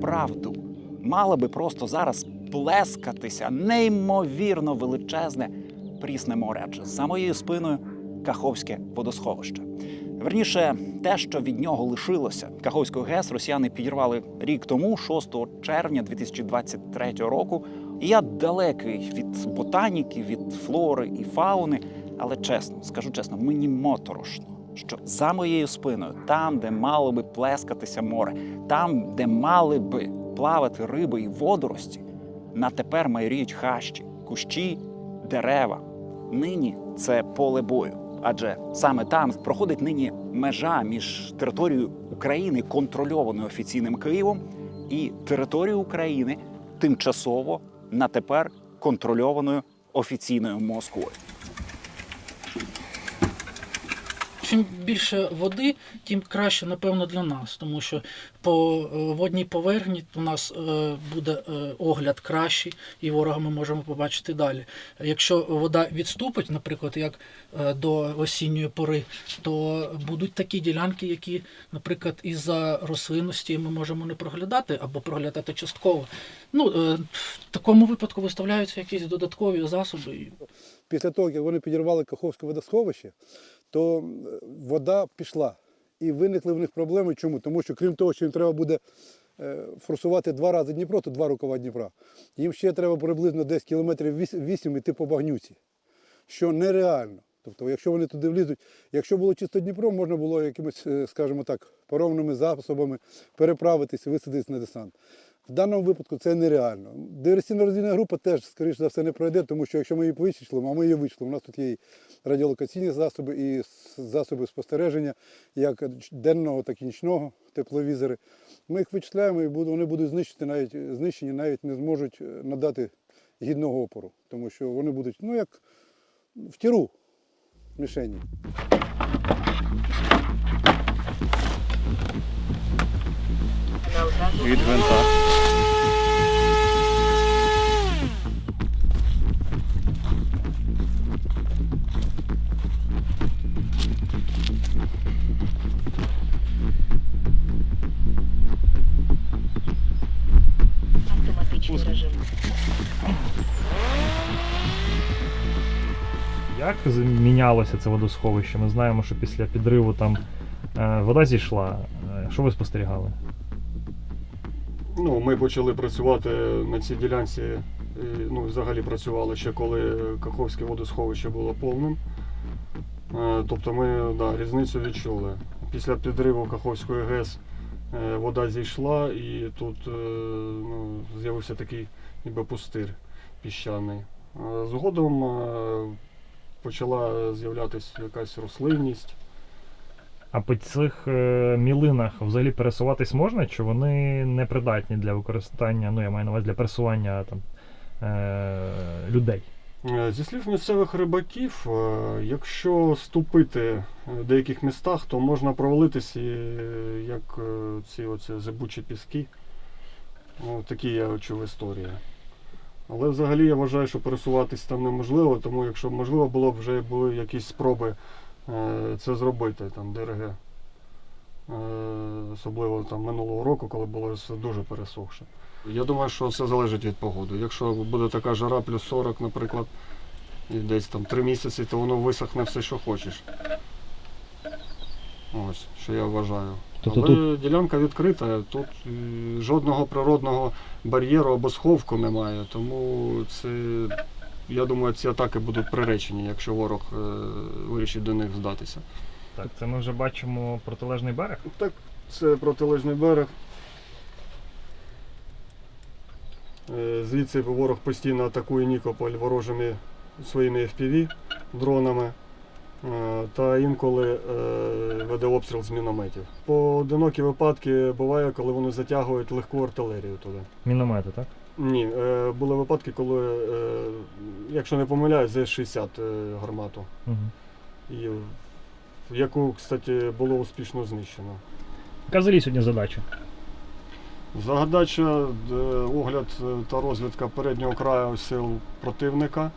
моєю мало би просто зараз плескатися неймовірно величезне прісне море. За моєю спиною Каховське водосховище. Верніше, те, що від нього лишилося, Каховську ГЕС росіяни підірвали рік тому, 6 червня 2023 року. І я далекий від ботаніки, від флори і фауни, але чесно, скажу чесно, мені моторошно, що за моєю спиною, там, де мало би плескатися море, там, де мали би плавати риби і водорості, на тепер майоріють хащі, кущі, дерева. Нині це поле бою. Адже саме там проходить нині межа між територією України, контрольованою офіційним Києвом, і територією України тимчасово на тепер контрольованою офіційною Москвою. Чим більше води, тим краще, напевно, для нас, тому що по е, водній поверхні у нас е, буде е, огляд кращий, і ворога ми можемо побачити далі. Якщо вода відступить, наприклад, як до осінньої пори, то будуть такі ділянки, які, наприклад, із-за рослинності ми можемо не проглядати або проглядати частково. Ну, в такому випадку виставляються якісь додаткові засоби. Після того, як вони підірвали Каховське водосховище, то вода пішла. І виникли в них проблеми. Чому? Тому що крім того, що їм треба буде е, форсувати два рази Дніпро, то два рукава Дніпра, їм ще треба приблизно десь кілометрів 8 іти по багнюці, що нереально. Тобто, якщо вони туди влізуть, якщо було чисто Дніпро, можна було якимось, е, скажімо так, паромними засобами переправитися, висадитися на десант. В даному випадку це нереально. Диверсійна розвідна група теж, скоріш за все, не пройде, тому що якщо ми її вичислимо, а ми її вичислимо, у нас тут є і радіолокаційні засоби, і засоби спостереження, як денного, так і нічного, тепловізори. Ми їх вичисляємо і вони будуть знищені, навіть знищені, навіть не зможуть е, надати гідного опору, тому що вони будуть, ну як в тіру мішені. від гвинта. Автоматичний. Як змінялося це водосховище? Ми знаємо, що після підриву там е, вода зійшла. Е, Що ви спостерігали? Ну, ми почали працювати на цій ділянці, е, ну, взагалі працювали ще коли Каховське водосховище було повним. Е, Тобто ми да, різницю відчули. Після підриву Каховської ГЕС вода зійшла і тут е, ну, з'явився такий ніби пустир піщаний. Е, Згодом е, почала з'являтися якась рослинність. А по цих е, мілинах взагалі пересуватись можна, чи вони непридатні для використання, ну я маю на увазі для пересування там, е, людей? Е, Зі слів місцевих рибаків, е, якщо ступити в деяких містах, то можна провалитись е, як е, ці оці зибучі піски. Ну, такі я чув історії. Але взагалі я вважаю, що пересуватись там неможливо, тому якщо б можливо було б вже були якісь спроби е, це зробити, там ДРГ. Е, Особливо там минулого року, коли було дуже пересохше. Я думаю, що все залежить від погоди. Якщо буде така жара плюс 40, наприклад, і десь там 3 місяці, то воно висохне все, що хочеш. Ось, що я вважаю. Тобто Але ділянка відкрита, тут е, жодного природного бар'єру або сховку немає, тому це, я думаю, ці атаки будуть приречені, якщо ворог е, вирішить до них здатися. Так, це ми вже бачимо протилежний берег. Так, це протилежний берег. Е, Звідси ворог постійно атакує Нікополь ворожими своїми FPV дронами. е, Та інколи е, веде обстріл з мінометів. Поодинокі випадки буває, коли вони затягують легку артилерію туди. Міномети, так? Ні, е, були випадки, коли, е, якщо не помиляюсь, ЗС-60 е, гармату. Угу. І, яку, кстати, було успішно знищено. Яка сьогодні задача? Задача е, огляд е, та розвідка переднього краю сил противника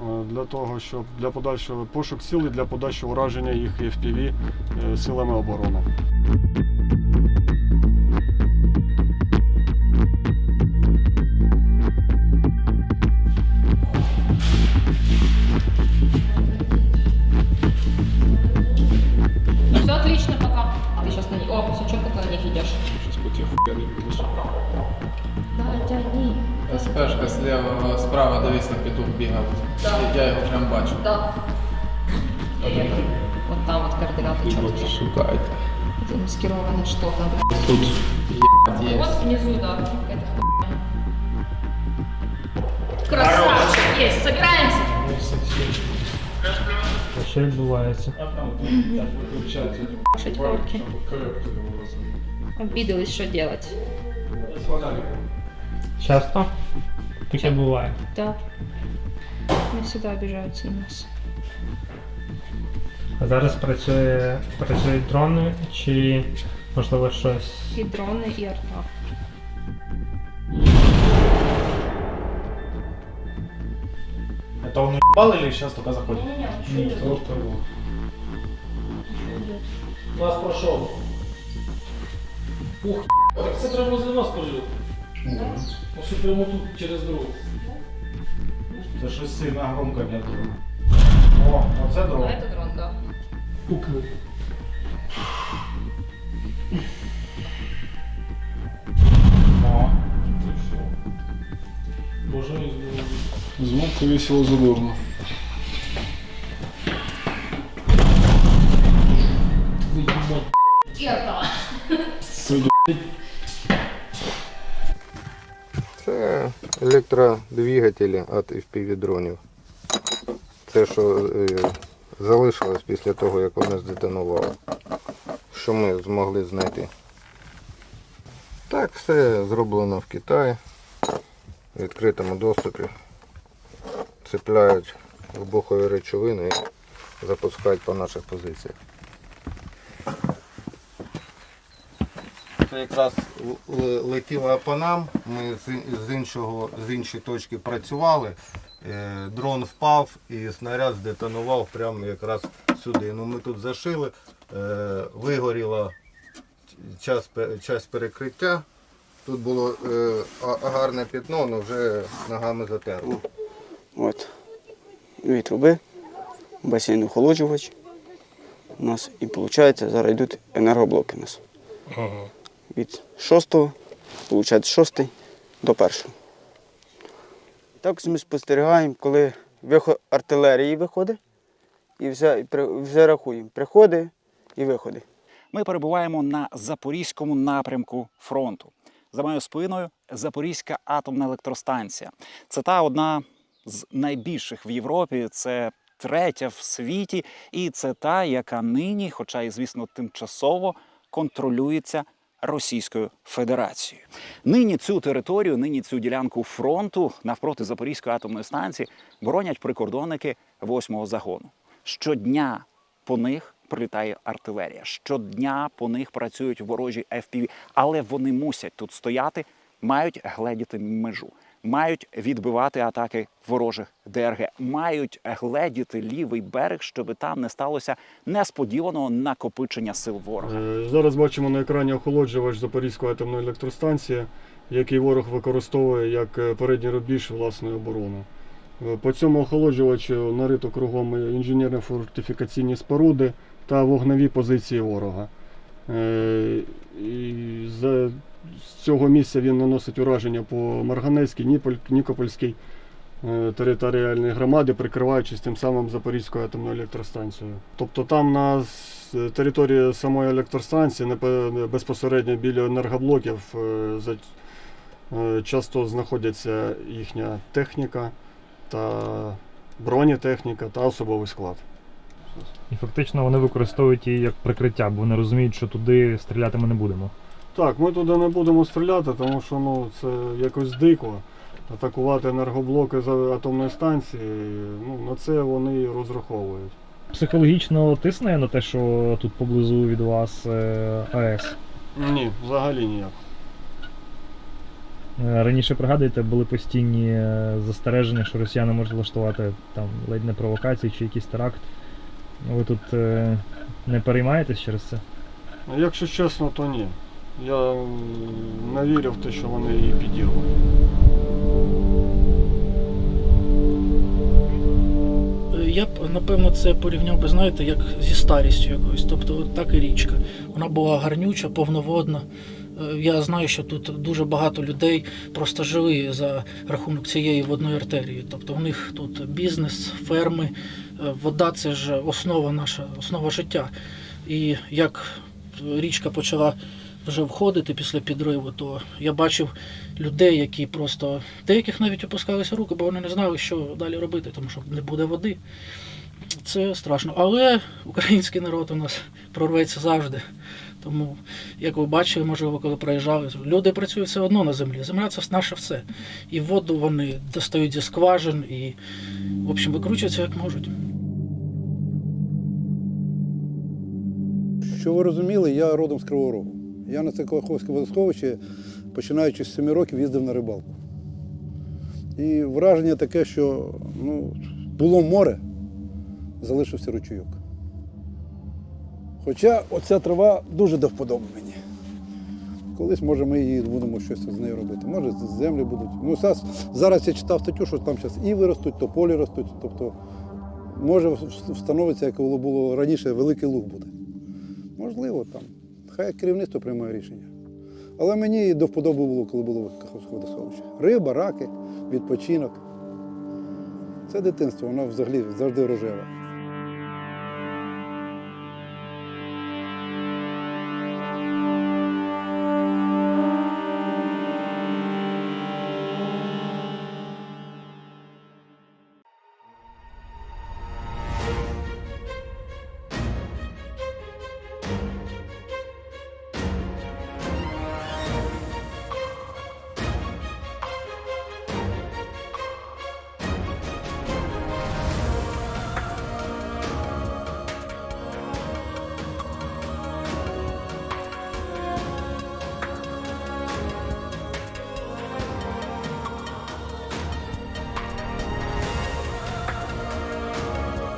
е, для того, щоб для подальшого пошук сили для подальшого ураження їх FPV силами оборони. Сейчас пути хуя не бегут. Да, тягни. СПшка слева, справа дивись на петух бігав. Я його прям бачу. Да. Вот там вот координаты четкие. Шукайте. Замаскированное что-то, блядь. Тут ебать є. Вот внизу, да, какая-то хуйня. Красавчик, есть, собираемся. Що відбувається? Кушать палки. Обиделась, что делать. Часто? Таке буває. Да. Они всегда обижаются на нас. А зараз працює, працюють дрони чи можливо щось. И дроны, и арта. Это он уебал или сейчас только заходит? Нас пройшов. Ух, так це треба возле нас прожив. Ось прямо тут через дорогу. Це щось сильно громко для дрона. О, оце дрон. это дрон, да. Пукнув. О. Боже. Звук весело задорно. Електродвигателі від FPV-дронів. Це, що е, залишилось після того, як вони здетонували. Що ми змогли знайти. Так, все зроблено в Китаї. В відкритому доступі. Цепляють вибухові речовини і запускають по наших позиціях. Це якраз летіла по нам. Ми з, іншого, з іншої точки працювали. Е, дрон впав і снаряд здетонував прямо якраз сюди. Ну, ми тут зашили, е, вигоріло час, час перекриття. Тут було е, гарне пятно, але вже ногами затерло. От. Дві труби, басейн охолоджувач. У нас і виходить, зараз йдуть енергоблоки у нас. Від 6, виходить, 6 до 1. Так ми спостерігаємо, коли виход артилерії виходить, і і при- рахуємо. Приходи і виходи. Ми перебуваємо на запорізькому напрямку фронту. За моєю спиною Запорізька атомна електростанція. Це та одна з найбільших в Європі. Це третя в світі, і це та, яка нині, хоча і звісно тимчасово, контролюється Російською Федерацією. Нині цю територію, нині цю ділянку фронту навпроти Запорізької атомної станції боронять прикордонники 8-го загону. Щодня по них прилітає артилерія. Щодня по них працюють ворожі FPV, але вони мусять тут стояти, мають гледіти межу, мають відбивати атаки ворожих ДРГ, мають гледіти лівий берег, щоб там не сталося несподіваного накопичення сил ворога. Е, Зараз бачимо на екрані охолоджувач Запорізької атомної електростанції, який ворог використовує як е, передній рубіж власної оборони. Е, По цьому охолоджувачу нарито кругом інженерно-фортифікаційні споруди та вогневі позиції ворога. І з цього місця він наносить ураження по Марганецькій, Нікопольській е, територіальній громаді, прикриваючись тим самим Запорізькою атомною електростанцією. Тобто там на території самої електростанції, безпосередньо біля енергоблоків, е, е, часто знаходяться їхня техніка та бронетехніка та особовий склад. І фактично вони використовують її як прикриття, бо вони розуміють, що туди стріляти ми не будемо. Так, ми туди не будемо стріляти, тому що ну, це якось дико. Атакувати енергоблоки з атомної станції, ну, на це вони розраховують. Психологічно тисне на те, що тут поблизу від вас е, АЕС. Ні, взагалі ніяк. Е, Раніше пригадуєте, були постійні е, застереження, що росіяни можуть влаштувати там ледь не провокації чи якийсь теракт. Ви тут не переймаєтесь через це? Якщо чесно, то ні. Я не вірю в те, що вони її підірвуть. Е, Я б напевно це порівняв би, знаєте, як зі старістю якоюсь. Тобто, так і річка. Вона була гарнюча, повноводна. Е, Я знаю, що тут дуже багато людей просто жили за рахунок цієї водної артерії. Тобто в них тут бізнес, ферми, Е, вода це ж основа наша, основа життя. І як річка почала вже входити після підриву, то я бачив людей, які просто деяких навіть опускалися руки, бо вони не знали, що далі робити, тому що не буде води. Це страшно. Але український народ у нас прорветься завжди. Тому, як ви бачили, можливо, коли проїжджали, люди працюють все одно на землі. Земля це наше все. І воду вони достають зі скважин і, в общем, викручуються як можуть. Що ви розуміли, я родом з Кривого Рогу. Я на це Каховське водосховище, починаючи з 7 років, їздив на рибалку. І враження таке, що ну, було море, залишився ручійок. Хоча оця трава дуже до вподоби мені. Колись, може, ми її будемо щось з нею робити. Може, з землі будуть. Ну, зараз, зараз я читав статтю, що там зараз і виростуть, тополі ростуть. Тобто, може, встановиться, як було раніше, великий луг буде. Можливо, там. Хай керівництво приймає рішення. Але мені до вподоби було, коли було Каховське водосховище. Риба, раки, відпочинок. Це дитинство, воно взагалі завжди рожеве.